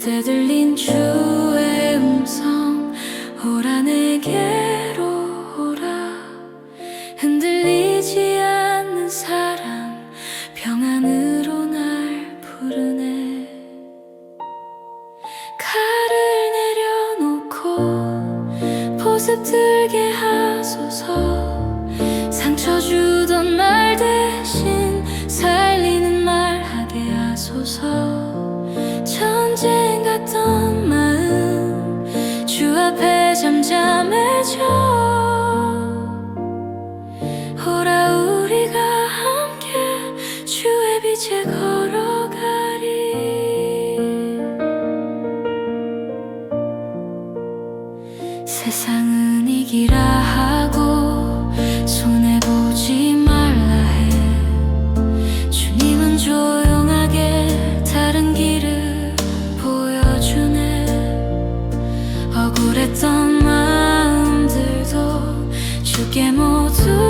그때 들린 주의 음성 오라 내게로 오라. 흔들리지 않는 사랑 평안으로 날 부르네. 칼을 내려놓고 보습 들게 하소서. 상처 주던 홀렸던 마음 주 앞에 잠잠해져. 오라 우리가 함께 주의 빛에 걸어가리. 세상은 이기라 하고 손 우울했던 마음들도 주께 모두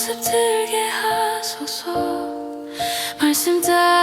모습 들게 하소서. 말씀 잘